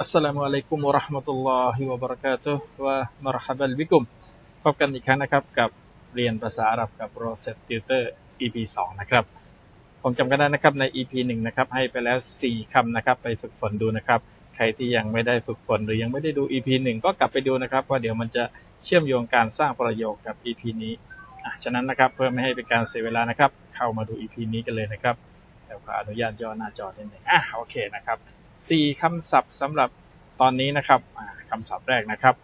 Assalamualaikum warahmatullahi wabarakatuh wa marhabat wibum พบกันอีกครั้งนะครับ กับเรียนภาษาอาหรับกับ r o s e t Tutor EP 2 นะครับ ผมจำกันได้นะครับใน EP 1 นะครับ ให้ไปแล้ว 4คำนะครับ ไปฝึกฝนดูนะครับ ใครที่ยังไม่ได้ฝึกฝนหรือยังไม่ได้ดู EP 1 ก็กลับไปดูนะครับ ว่าเดี๋ยวมันจะเชื่อมโยงการสร้างประโยคกับ EP นี้ฉะนั้นนะครับเพื่อไม่ให้เป็นการเสียเวลานะครับ เข้ามาดู EP นี้กันเลยนะครับแล้วขออนุญาตย่อหน้าจอนิดหนึ่งอะโอเคนะครับ สี่คำศัพท์สำหรับตอนนี้นะครับอ่าคำศัพท์แรกนะครับ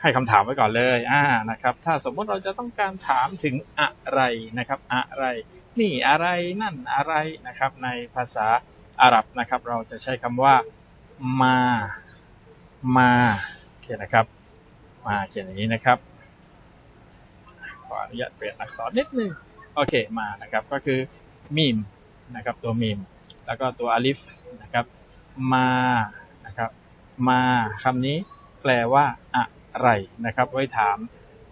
ให้คำถามไว้ก่อนเลยอ่านะครับ ถ้าสมมติเราจะต้องการถามถึงอะไรนะครับ อะไร นี่อะไรนั่นอะไรนะครับ ในภาษาอาหรับนะครับ เราจะใช้คำว่ามา มาโอเคนะครับ มาเขียนอย่างนี้นะครับขออนุญาตเปลี่ยนอักษรนิดนึงโอเคมานะครับก็คือมีมนะครับตัวมีมแล้วก็ตัวอลิฟนะครับ มานะครับ มาคำนี้แปลว่าอะไรนะครับ ไว้ถาม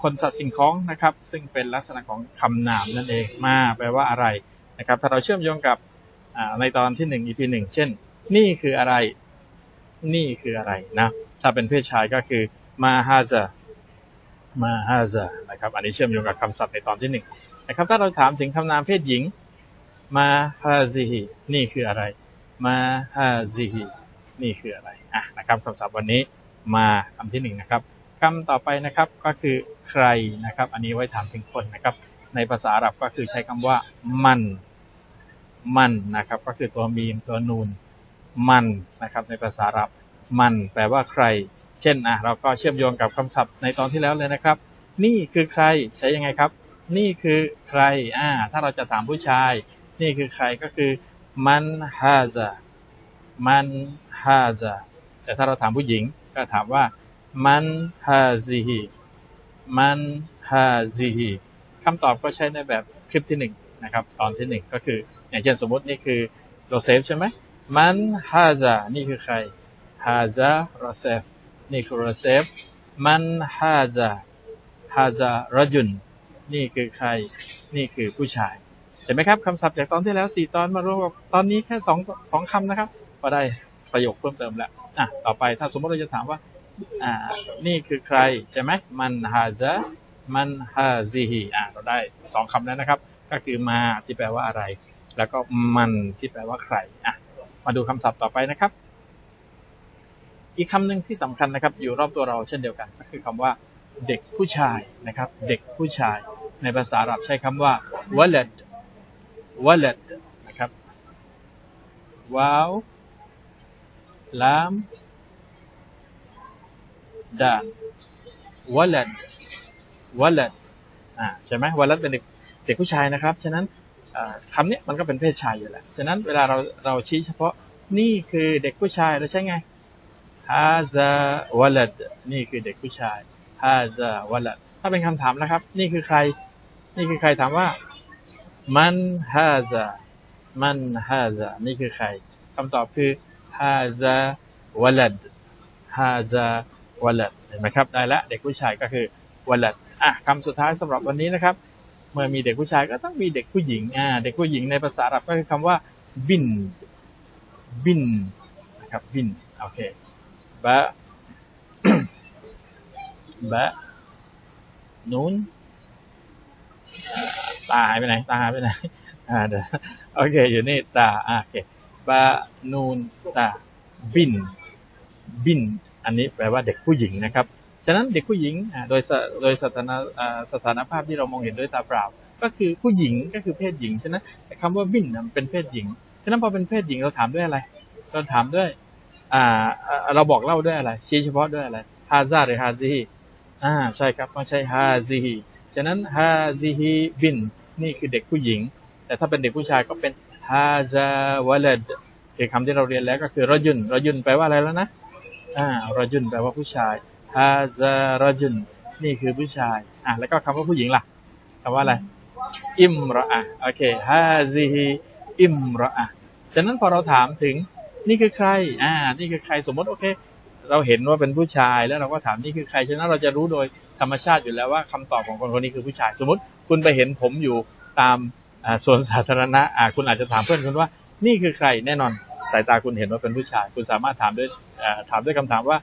คนสัตว์สิ่งของนะครับ ซึ่งเป็นลักษณะของคำนามนั่นเองมาแปลว่าอะไรนะครับ ถ้าเราเชื่อมโยงกับในตอนที่หนึ่ง EP หนึ่งเช่น นี่คืออะไร นี่คืออะไรนะถ้าเป็นเพศชายก็คือมาฮาซามาฮาซานะครับอันนี้เชื่อมโยงกับคำศัพท์ในตอนที่หนึ่งนะครับถ้าเราถามถึงคำนามเพศหญิงมาฮาซิฮินี่คืออะไร มาฮาซิฮินี่คืออะไรอะนะครับคำศัพท์วันนี้มาคำที่หนึ่งนะครับคำต่อไปนะครับก็คือใครนะครับ อันนี้ไว้ถามถึงคนนะครับ ในภาษาอาหรับก็คือใช้คำว่า มันมันนะครับ ก็คือตัวมีมตัวนูนมันนะครับ ในภาษาอาหรับมันแปลว่าใคร เช่นอะเราก็เชื่อมโยงกับคำศัพท์ในตอนที่แล้วเลยนะครับ นี่คือใครใช้ยังไงครับ นี่คือใครอ่าถ้าเราจะถามผู้ชาย นี่คือใครก็คือ มันฮาซามันฮาซาแต่ถ้าเราถามผู้หญิงก็ถามว่า มันฮาซิฮิมันฮาซิฮิคำตอบก็ใช้ในแบบคลิปที่หนึ่งนะครับ ตอนที่หนึ่งก็คือ อย่างเช่นสมมตินี่คือโรเซฟใช่ไหมมันฮาซานี่คือใครฮาซาโรเซฟนี่คือโรเซฟมันฮาซาฮาซารจุน นี่คือใคร นี่คือผู้ชาย ห็นไหมครับคำศัพท์จากตอนที่แล้วสี่ตอนมารวมกับตอนนี้แค่สองสองคำนะครับ ก็ได้ประโยคเพิ่มเติมแล้วอะต่อไปถ้าสมมติเราจะถามว่าอ่านี่คือใครใช่ไหมมันฮาซะมันฮาซิฮีอะเราได้สองคำแล้วนะครับ ก็คือมาที่แปลว่าอะไร แล้วก็มันที่แปลว่าใครอะมาดูคำศัพท์ต่อไปนะครับ อีกคำหนึ่งที่สำคัญนะครับ อยู่รอบตัวเราเช่นเดียวกัน ก็คือคำว่าเด็กผู้ชายนะครับ เด็กผู้ชาย ในภาษาอาหรับใช้คำว่าวะลัด วะลัดนะครับว้าวลามดาวะลัดวะลัดอ่าใช่ไหมวะลัดเป็นเด็กเด็กผู้ชายนะครับ ฉะนั้นคำนี้มันก็เป็นเพศชายอยู่แล้วฉะนั้นเวลาเราเราชี้เฉพาะนี่คือเด็กผู้ชายเราใช่ไงฮาซาวะลัดนี่คือเด็กผู้ชายฮาซาวะลัดถ้าเป็นคำถามนะครับ นี่คือใคร นี่คือใครถามว่า มันฮาซามันฮาซานี่คือใครคำตอบคือฮาซาวลัดฮาซาวลัดเห็นไหมครับได้ละเด็กผู้ชายก็คือวลัดอะคำสุดท้ายสำหรับวันนี้นะครับ เมื่อมีเด็กผู้ชายก็ต้องมีเด็กผู้หญิงอ่าเด็กผู้หญิงในภาษาอาหรับก็คือคำว่าบินบินนะครับบินโอเคบะบะนูน ตาหายไปไหน ตาหายไปไหน อ่าเดี๋ยวโอเค อยู่นี่ตาอ่าโอเคบานูนตาบิน บิน อันนี้แปลว่าเด็กผู้หญิงนะครับ ฉะนั้นเด็กผู้หญิงโดยโดยสถานะสถานภาพที่เรามองเห็นด้วยตาเปล่า ก็คือผู้หญิงก็คือเพศหญิง ฉะนั้นคำว่าบินเป็นเพศหญิง ฉะนั้นพอเป็นเพศหญิงเราถามด้วยอะไร เราถามด้วยอ่าเราบอกเล่าด้วยอะไร ชี้เฉพาะด้วยอะไรฮาซาหรือฮาซีฮีอ่าใช่ครับต้องใช้ฮาซีฮีฉะนั้นฮาซิฮีบิน นี่คือเด็กผู้หญิง แต่ถ้าเป็นเด็กผู้ชายก็เป็นฮาซาวลัดคือคำที่เราเรียนแล้วก็คือรยุนรยุนแปลว่าอะไรแล้วนะอ่ารยุนแปลว่าผู้ชายฮาซารยุนนี่คือผู้ชายอะแล้วก็คำว่าผู้หญิงล่ะคำว่าอะไรอิมรออะโอเคฮาซิฮีอิมรออะฉะนั้นพอเราถามถึงนี่คือใครอ่านี่คือใครสมมติโอเค เราเห็นว่าเป็นผู้ชายแล้วเราก็ถามนี่คือใครฉะนั้นเราจะรู้โดยธรรมชาติอยู่แล้วว่าคำตอบของคนคนนี้คือผู้ชาย สมมติ คุณไปเห็นผมอยู่ตามสวนสาธารณะคุณอาจจะถามเพื่อนคุณว่า นี่คือใครแน่นอนสายตาคุณเห็นว่าเป็นผู้ชาย คุณสามารถถามด้วยถามด้วยคำถามว่า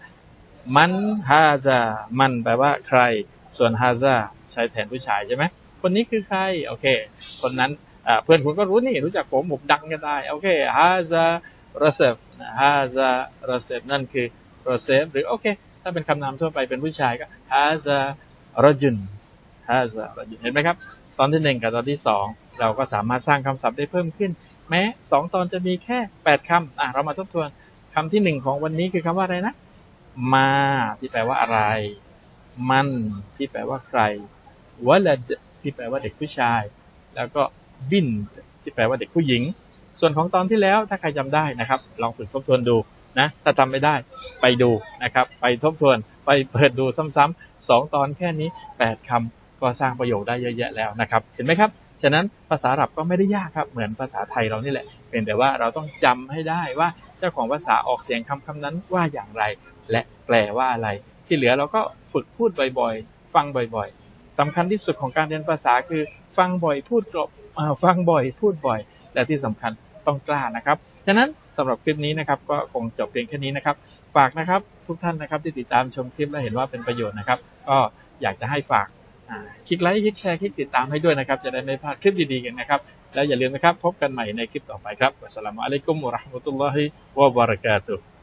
มันฮาซามันแปลว่าใคร ส่วนฮาซาใช้แทนผู้ชายใช่ไหมคนนี้คือใครโอเค คนนั้นเพื่อนคุณก็รู้นี่รู้จักผมผมดังก็ได้โอเคฮาซารเซฟฮาซารเซฟนั่นคือรเซฟหรือโอเค ถ้าเป็นคำนามทั่วไปเป็นผู้ชายก็ฮาซารจุน ฮาซาเห็นไหมครับ ตอนที่หนึ่งกับตอนที่สองเราก็สามารถสร้างคำศัพท์ได้เพิ่มขึ้น แม้สองตอนจะมีแค่แปดคำอะเรามาทบทวนคำที่หนึ่งของวันนี้คือคำว่าอะไรนะ มาที่แปลว่าอะไร มันที่แปลว่าใครวลดที่แปลว่าเด็กผู้ชาย แล้วก็บินที่แปลว่าเด็กผู้หญิง ส่วนของตอนที่แล้วถ้าใครจำได้นะครับ ลองฝึกทบทวนดูนะถ้าทำไม่ได้ไปดูนะครับ ไปทบทวนไปเปิดดูซ้ำๆสองตอนแค่นี้แปดคำ ก็สร้างประโยคได้เยอะแยะแล้วนะครับ เห็นไหมครับ ฉะนั้นภาษาอาหรับก็ไม่ได้ยากครับ เหมือนภาษาไทยเรานี่แหละ เป็นแต่ว่าเราต้องจำให้ได้ว่าเจ้าของภาษาออกเสียงคำคำนั้นว่าอย่างไร และแปลว่าอะไร ที่เหลือเราก็ฝึกพูดบ่อยๆ ฟังบ่อยๆสำคัญที่สุดของการเรียนภาษาคือ ฟังบ่อยพูดกลบฟังบ่อย พูดบ่อย และที่สำคัญต้องกล้านะครับ ฉะนั้นสำหรับคลิปนี้นะครับก็คงจบเพียงแค่นี้นะครับ ฝากนะครับทุกท่านนะครับที่ติดตามชมคลิปและเห็นว่าเป็นประโยชน์นะครับ ก็อยากจะให้ฝาก คลิกไลค์คลิกแชร์คลิกติดตามให้ด้วยนะครับ จะได้ไม่พลาดคลิปดีๆกันนะครับ แล้วอย่าลืมนะครับ พบกันใหม่ในคลิปต่อไปครับอัสสลามุอะลัยกุมวะราะห์มะตุลลอฮิวะบะเราะกาตุฮ์